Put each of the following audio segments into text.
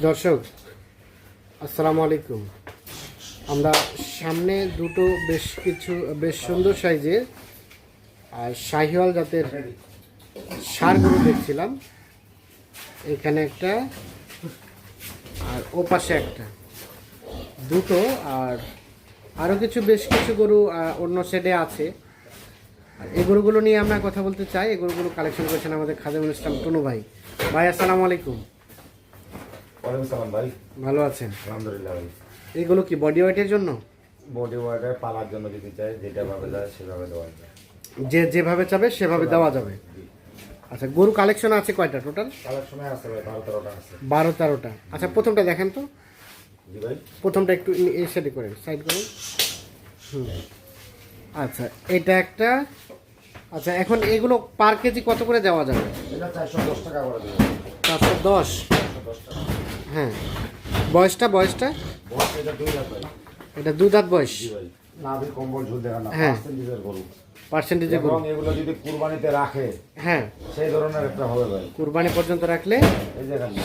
দর্শক, আসসালামু আলাইকুম। আমরা সামনে দুটো বেশ কিছু, বেশ সুন্দর সাইজের আর শাহিওয়াল জাতের সারগুলো দেখছিলাম। এখানে একটা, আর ওপাশে একটা। দুটো, আর আরও কিছু, বেশ কিছু গরু অন্য সাইডে আছে। আর এই গরুগুলো নিয়ে আমরা কথা বলতে চাই। এই গরুগুলো কালেকশন করেছেন আমাদের খাদেমুল ইসলাম টুনু ভাই। ভাই, আসসালামু আলাইকুম। ওয়ালাইকুম সালাম ভাই। ভালো আছেন? আলহামদুলিল্লাহ ভাই। এগুলো কি বডি ওয়েটের জন্য? বডি ওয়ার্ডে পালার জন্য যদি চাই যেটা ভাবে যায় সেভাবে দেওয়া যায়। যে যেভাবে চাবে সেভাবে দেওয়া যাবে। আচ্ছা গরু কালেকশন আছে কয়টা টোটাল সময় আছে ভাই বারো তেরোটা আছে। বারো তেরোটা। আচ্ছা প্রথমটা দেখেন তো। জি ভাই। প্রথমটা একটু এই সাইডে করেন সাইড করুন হুম। আচ্ছা এটা একটা। আচ্ছা এখন এগুলো পার কেজি কত করে দেওয়া যাবে? এটা চারশো দশ টাকা করে দেবে চারশো দশ। দশ টাকা। হ্যাঁ। বয়সটা বয়সটা? এটা দু দাঁত বয়স। জি ভাই। নাভি কম্বল ঝুল দেখা না হ্যাঁ। পার্সেন্টেজে এবং এগুলো যদি কুরবানিতে রাখে হ্যাঁ। সেই ধরনের একটা হবে ভাই। কুরবানি পর্যন্ত রাখলে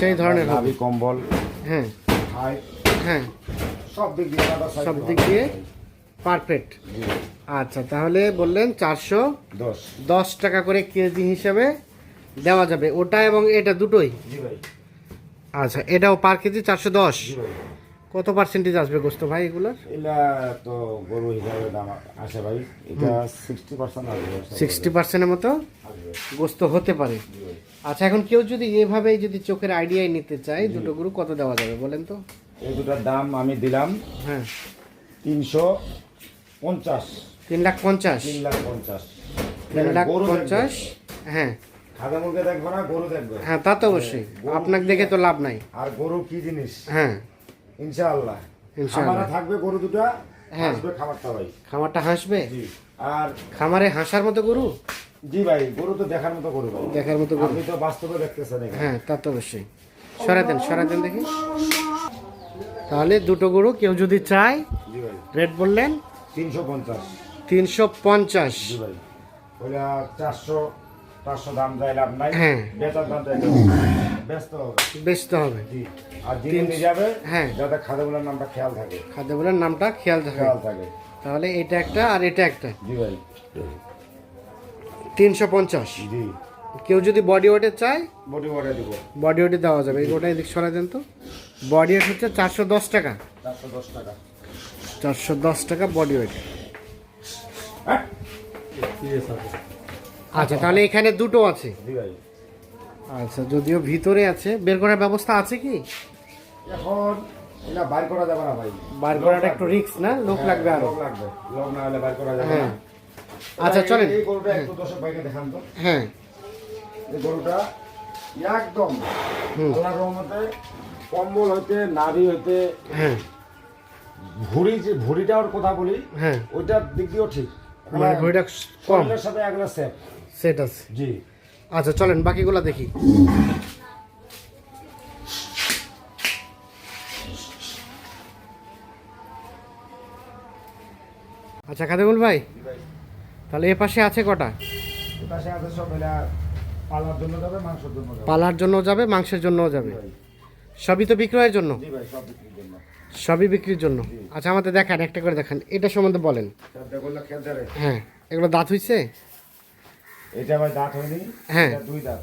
সেই ধরনের। নাভি কম্বল হ্যাঁ। হ্যাঁ। সব দিক দিয়ে সব দিক দিয়ে পারফেক্ট আচ্ছা তাহলে বললেন চারশো দশ। দশ টাকা করে কেজি হিসাবে দেওয়া যাবে। ওটা এবং এটা দুটোই? জি ভাই। আচ্ছা এটাও পার কেজি চারশো দশ। কত পার্সেন্টেজ আসবে গোস্ত ভাই এগুলোর? এটা তো গরু হিসাবে দাম আসে ভাই। এটা সিক্সটি পার্সেন্ট আসবে সিক্সটি পার্সেন্টের মতো গোস্ত হতে পারে। আচ্ছা এখন কেউ যদি এভাবেই যদি চোখের আইডিয়াই নিতে চায় দুটো গরু কত দেওয়া যাবে বলেন তো? এই দুটার দাম আমি দিলাম হ্যাঁ। তিনশো পঞ্চাশ। তিন লাখ পঞ্চাশ। তিন লাখ পঞ্চাশ। তিন লাখ গরু পঞ্চাশ হ্যাঁ। খাদা মুরগে দেখব না গরু দেখবে। হ্যাঁ তা তো অবশ্যই। আপনাকে দেখে তো লাভ নাই। আর গরু কি জিনিস? হ্যাঁ। ইনশাআল্লাহ। ইনশাআল্লাহ। থাকবে গরু দুটা হ্যাঁ। আসবে ভাই। খামারটা হাসবে? জি। আর খামারে হাসার মতো গরু? জি ভাই গরু তো দেখার মতো গরু ভাই। দেখার মতো গরু। আপনি তো বাস্তবে দেখতেছেন হ্যাঁ তা তো অবশ্যই। সরা দেন সরা দেন দেখি। তাহলে দুটো গরু কেউ যদি চায় জি ভাই। রেট বললেন? তিনশো পঞ্চাশ। তিনশো পঞ্চাশ। জি ভাই। ওইটা চারশো পাঁচশো দাম যায় লাভ নাই। হ্যাঁ। বেচার দাম যায় ব্যস্ত হবে। আর যাবে হ্যাঁ। যাতে খাদ্যগুলোর নামটা খেয়াল থাকে। নামটা খেয়াল থাকে। খেয়াল থাকে। তাহলে এটা একটা আর এটা একটা। জি ভাই। তিনশো পঞ্চাশ। জি। কেউ যদি বডি ওয়েটে চায় বডি ওয়ার্ডে দিব। বডি ওয়েটে দেওয়া যাবে। এই গোটা এদিক সরা দেন তো। বডি ওয়েট হচ্ছে চারশো দশ টাকা। চারশো দশ টাকা। চারশো দশ টাকা বডি ওয়েট হ্যাঁ? আচ্ছা তাহলে এখানে দুটো আছে। আচ্ছা যদিও ভিতরে আছে বের করার ব্যবস্থা আছে কি? এখন এটা বাইর করা যাবে না ভাই। বার করাটা একটু রিস্ক না? লোক লাগবে আরও। লোক লাগবে। লোক না হলে বাইর করা যাবে হ্যাঁ। না। আচ্ছা, চলেন। এই গরুটা একটু দর্শক ভাইকে দেখান তো। হ্যাঁ। এই গরুটা একদম। আল্লাহর রহমতে কম্বল হইতে নারী হইতে হ্যাঁ। ভুড়ি যে ভুড়িটার কথা বলি হ্যাঁ। ওইটার দিক দিয়েও ঠিক। মানে ঘড়িটা কম। শরীরের সাথে একলা সেট সেট আছে। জি। আচ্ছা চলেন বাকিগুলো দেখি। আচ্ছা খাদেমুল ভাই তাহলে এ পাশে আছে কটা? পালার জন্য যাবে মাংসের জন্যও যাবে সবই তো বিক্রয়ের জন্য? সবই বিক্রির জন্য? আচ্ছা আমাদের দেখান একটা করে দেখান। এটা সম্বন্ধে বলেন। রে হ্যাঁ এগুলো দাঁত হইছে? এটা ভাই দাঁত হয়নি হ্যাঁ। দুই দাঁত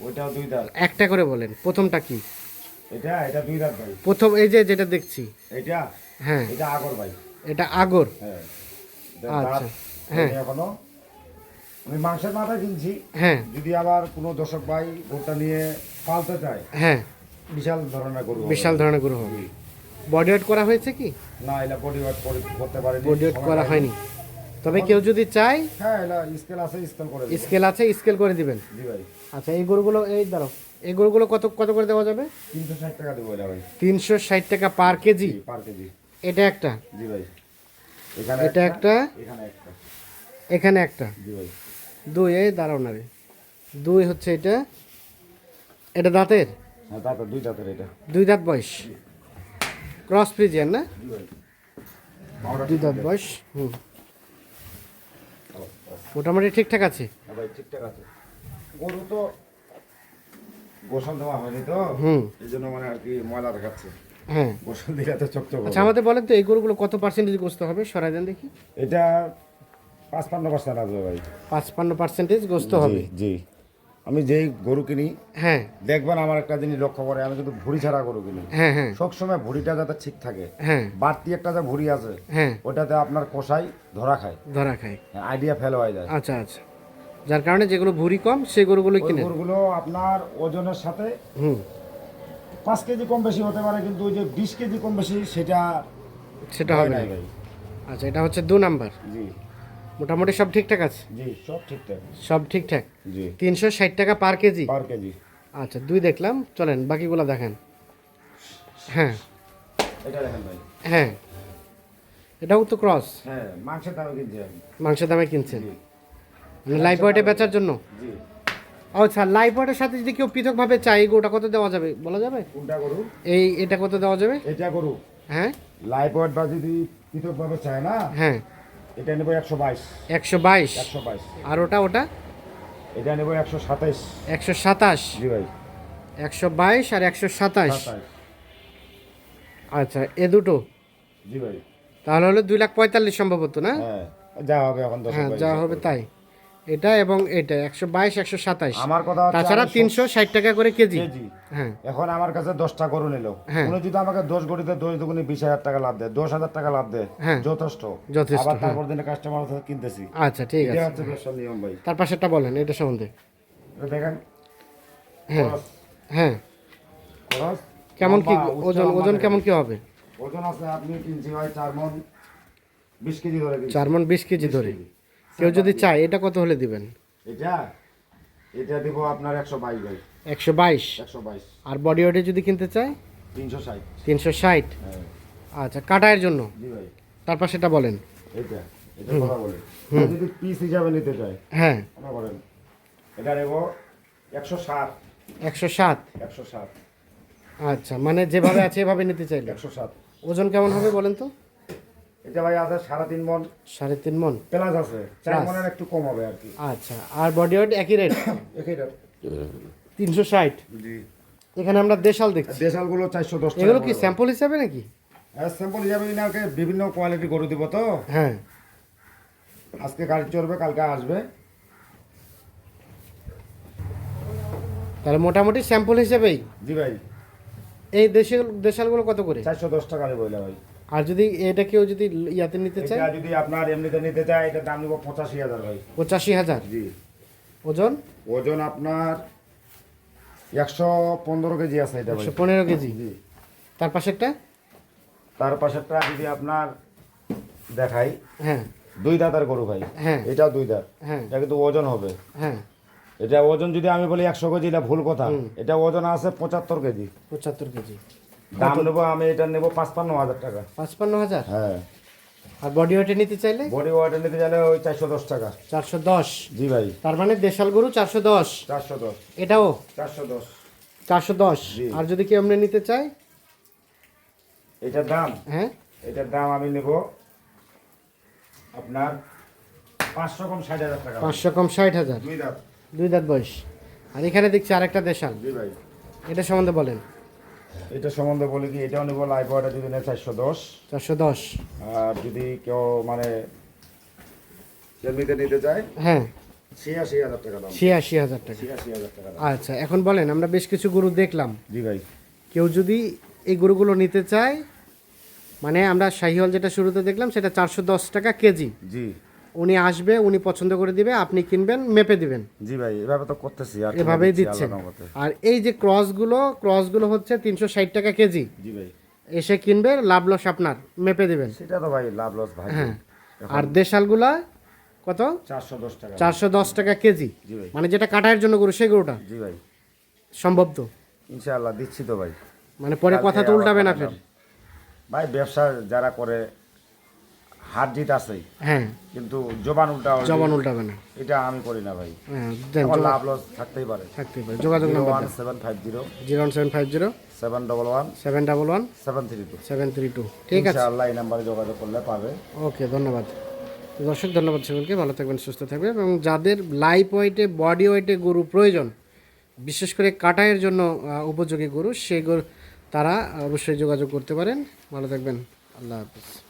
ওইটাও দুই দাঁত। একটা করে বলেন প্রথমটা কি? এটা এটা দুই দাঁত ভাই। প্রথম এই যে যেটা দেখছি। এটা? হ্যাঁ। এটা আগর ভাই। এটা আগর? হ্যাঁ। আচ্ছা, হ্যাঁ। এখনও। আমি মাংসের মাথা কিনছি। হ্যাঁ। যদি আবার কোনো দর্শক ভাই গরুটা নিয়ে পালতে চায় হ্যাঁ। বিশাল ধরনের গরু বিশাল ধরনের গরু হবে। বডি ওয়েট করা হয়েছে কি? না এটা বডি ওয়ার্ক করতে পারেনি। বডি ওয়েট করা হয়নি। তবে কেউ যদি চায় হ্যাঁ স্কেল আছে স্কেল করে স্কেল আছে স্কেল করে দিবেন। জি ভাই। আচ্ছা এই গরুগুলো এই দাঁড়াও এই গরুগুলো কত কত করে দেওয়া যাবে? তিনশো ষাট টাকা দেবো ভাই। টাকা পার কেজি পার কেজি এটা একটা? জি ভাই। এখানে এটা একটা এখানে একটা। এখানে একটা? জি ভাই। দুই এই দাঁড়াও না রে। দুই হচ্ছে এটা। এটা দাঁতের? হ্যাঁ তারপর দুই দাঁতের এটা। দুই দাঁত বয়স? ক্রস ফ্রিজিয়ান না? দুই দাঁত বয়স? হুম। মোটামুটি ঠিকঠাক আছে? হ্যাঁ ভাই ঠিকঠাক আছে। গরু তো গোসল দেওয়া হয়নি তো? হুম। এই জন্য মানে আর কি ময়লা দেখাচ্ছে। হ্যাঁ। গোসল দিলে তো চকচক আচ্ছা আমাদের বলেন তো এই গরুগুলো কত পার্সেন্টেজ গোস্ত হবে? সরাই দেন দেখি। এটা পাঁচপান্ন পার্সেন্ট আসবে ভাই। পাঁচপান্ন পার্সেন্টেজ গোস্ত হবে। জি জি। আমি যেই গরু কিনি হ্যাঁ। দেখবেন আমার একটা জিনিস লক্ষ্য করে আমি কিন্তু ভুড়ি ছাড়া গরু কিনি। হ্যাঁ হ্যাঁ। সবসময় ভুড়িটা যাতে ঠিক থাকে। হ্যাঁ। বাড়তি একটা যে ভুড়ি আছে হ্যাঁ। ওটাতে আপনার কষাই ধরা খায়। ধরা খায়। আইডিয়া ফেল হয়ে যায়। আচ্ছা আচ্ছা। যার কারণে যেগুলো ভুরি কম সেই গরুগুলো কিনে গরুগুলো আপনার ওজনের সাথে হুম। পাঁচ কেজি কম বেশি হতে পারে কিন্তু ওই যে বিশ কেজি কম বেশি সেটা সেটা হয় হবে না। আচ্ছা এটা হচ্ছে দু নাম্বার। জি। মোটামুটি সব ঠিকঠাক আছে? জি সব ঠিকঠাক। সব ঠিকঠাক? জি। তিনশো ষাট টাকা পার কেজি? পার কেজি। আচ্ছা দুই দেখলাম চলেন বাকিগুলো দেখেন। হ্যাঁ। এটা দেখেন ভাই। হ্যাঁ। এটাও তো ক্রস। হ্যাঁ মাংসের দামে কিনছি আমি। মাংসের দামে কিনছেন? মানে লাইফ ওয়েটে বেচার জন্য? জি। আচ্ছা লাইফ সাথে যদি কেউ পৃথকভাবে চাই গোটা কত দেওয়া যাবে? বলা যাবে? কোনটা গরু? এই এটা কত দেওয়া যাবে? এটা গরু। হ্যাঁ। লাইফ বা যদি পৃথকভাবে চায় না হ্যাঁ। এটা নেব একশো বাইশ। একশো বাইশ। একশো বাইশ। আর ওটা ওটা? এটা নেব একশো সাতাইশ। একশো সাতাশ। জি ভাই। একশো বাইশ আর একশো সাতাশ। আচ্ছা এ দুটো? জি ভাই। তাহলে হলো দুই লাখ পঁয়তাল্লিশ সম্ভবত না? হ্যাঁ যা হবে এখন হ্যাঁ যা হবে তাই। এটা এবং এটা একশো বাইশ একশো সাতাশ আমার কথা তাছাড়া তিনশো ষাট টাকা করে কেজি। কেজি। হ্যাঁ। এখন আমার কাছে দশটা গরু নিল। হ্যাঁ। উনি যদি আমাকে দশ গড়িতে দশ দুগুনি বিশ হাজার টাকা লাভ দেয় দশ হাজার টাকা লাভ দেয় হ্যাঁ। যথেষ্ট। যথেষ্ট, আবার হ্যাঁ। তারপর দিনে কাস্টমার কিনতেছি। আচ্ছা ঠিক আছে। হচ্ছে ব্যবসার নিয়ম ভাই। তার পাশেরটা বলেন এটা সম্বন্ধে। দেখেন। হ্যাঁ। হ্যাঁ। খরচ, কেমন কি ওজন ওজন কেমন কি হবে? ওজন আছে আপনি কিনছি হয় চার মন বিশ কেজি ধরে। চার মন বিশ কেজি ধরে। কেউ যদি চায় এটা কত হলে দিবেন? এটা? এটা দিব আপনার একশো বাইশ ভাই। একশো বাইশ? একশো বাইশ। আর বডি ওয়েটে যদি কিনতে চায়? তিনশো ষাট। তিনশো ষাট। হ্যাঁ। আচ্ছা কাটায়ের জন্য? জি ভাই। তার পাশেটা বলেন। এটা এটা কথা বলে যদি পিস হিসাবে নিতে চায় হ্যাঁ। মনে করেন এটা নেব একশো ষাট। একশো সাত একশো ষাট। আচ্ছা মানে যেভাবে আছে এভাবে নিতে চাইলে। একশো সাত ওজন কেমন হবে বলেন তো? ভাই আছে সাড়ে তিন মন। সাড়ে তিন মন। প্লাস আছে। চার মনের একটু কম হবে আর কি। আচ্ছা আর বডি ওয়েট একই রেট এখানে তিনশো ষাট? জি। এখানে আমরা দেশাল দেখছি। দেশালগুলো চারশো দশ এগুলো কি স্যাম্পল হিসাবে নাকি? স্যাম্পল হিসাবে ইনাকে বিভিন্ন কোয়ালিটি গরু দিব তো। হ্যাঁ। আজকে গাড়ি চড়বে কালকে আসবে। তাহলে মোটামুটি স্যাম্পল হিসেবেই? জি ভাই। এই দেশে দেশালগুলো কত করে? চারশো দশ টাকা বইলে ভাই। আর যদি এটা কেউ যদি ইয়াতে নিতে চায়? এটা যদি আপনার এমনিতে নিতে চায় এটা দাম নিব পঁচাশি হাজার ভাই। পঁচাশি হাজার? জি। ওজন? ওজন আপনার একশো পনেরো কেজি আছে এটা একশো পনেরো কেজি? জি। তার পাশেরটা? তার পাশেরটা যদি আপনার দেখাই হ্যাঁ। দুই দাঁতের গরু ভাই। হ্যাঁ। এটা দুই দাঁত। হ্যাঁ। এটা কিন্তু ওজন হবে। হ্যাঁ। এটা ওজন যদি আমি বলি একশো কেজি এটা ভুল কথা। এটা ওজন আছে পঁচাত্তর কেজি। পঁচাত্তর কেজি। দাম নেব? আমি এটা নেব পাঁচপান্ন হাজার টাকা। পাঁচপান্ন হাজার? হ্যাঁ। আর বডি ওয়েটে নিতে চাইলে? বডি ওয়াটার নিতে গেলে ওই চারশো দশ টাকা। চারশো দশ? জি ভাই। তার মানে দেশাল গরু চারশো দশ? চারশো দশ। এটাও? চারশো দশ। চারশো দশ? আর যদি কেউ এমনি নিতে চায় এটার দাম? হ্যাঁ? এটার দাম আমি নেব আপনার পাঁচশো কম ষাট হাজার টাকা। পাঁচশো কম ষাট হাজার? দুই দাঁত। দুই দাঁত বয়স। আর এখানে দেখছি আরেকটা দেশাল। জি ভাই। এটা সম্বন্ধে বলেন। এটা সম্বন্ধে বলি কি এটাও নেব লাইফ ওয়াটার যদি নেয় চারশো দশ। চারশো দশ। আর যদি কেউ মানে এমনিতে নিতে চায় হ্যাঁ। ছিয়াশি হাজার টাকা দাম। ছিয়াশি হাজার টাকা। ছিয়াশি হাজার টাকা দাম। আচ্ছা এখন বলেন আমরা বেশ কিছু গরু দেখলাম। জি ভাই। কেউ যদি এই গরুগুলো নিতে চায় মানে আমরা শাহিওয়াল যেটা শুরুতে দেখলাম সেটা চারশো দশ টাকা কেজি। জি। উনি আসবে উনি পছন্দ করে দিবে আপনি কিনবেন মেপে দিবেন। জি ভাই এভাবে তো করতেছি আর এভাবেই দিচ্ছি দিচ্ছেন। আর এই যে ক্রসগুলো ক্রসগুলো হচ্ছে তিনশো ষাট টাকা কেজি। জি ভাই। এসে কিনবে লাভ লস আপনার মেপে দিবেন। সেটা তো ভাই লাভ লস ভাই হ্যাঁ। আর দেশালগুলা কত? চারশো দশ টাকা। চারশো দশ টাকা কেজি। জি ভাই। মানে যেটা কাটায়ের জন্য গরু সেই গরুটা? জি ভাই। সম্ভব তো? ইনশাআল্লাহ দিচ্ছি তো ভাই। মানে পরে কথা তো উল্টাবে না ফের ভাই ব্যবসা যারা করে হার জিত আছেই। হ্যাঁ। কিন্তু জবান উল্টা জবান উল্টাবে না। এটা আমি করি না ভাই। হ্যাঁ লাভ লস থাকতেই পারে। থাকতেই পারে। যোগাযোগ number one seven five zero. Zero seven five zero. Seven double one. Seven double one. Seven three two. Seven three two. ঠিক আছে। ইনশাআল্লাহ এই নাম্বারে যোগাযোগ করলে পাবে। ওকে ধন্যবাদ। দর্শক ধন্যবাদ সকলকে। ভালো থাকবেন সুস্থ থাকবেন। এবং যাদের লাইফ ওয়েটে বডি ওয়েটে গরু প্রয়োজন বিশেষ করে কাটাইয়ের জন্য উপযোগী গরু সেই গরু তারা অবশ্যই যোগাযোগ করতে পারেন। ভালো থাকবেন। আল্লাহ হাফিজ।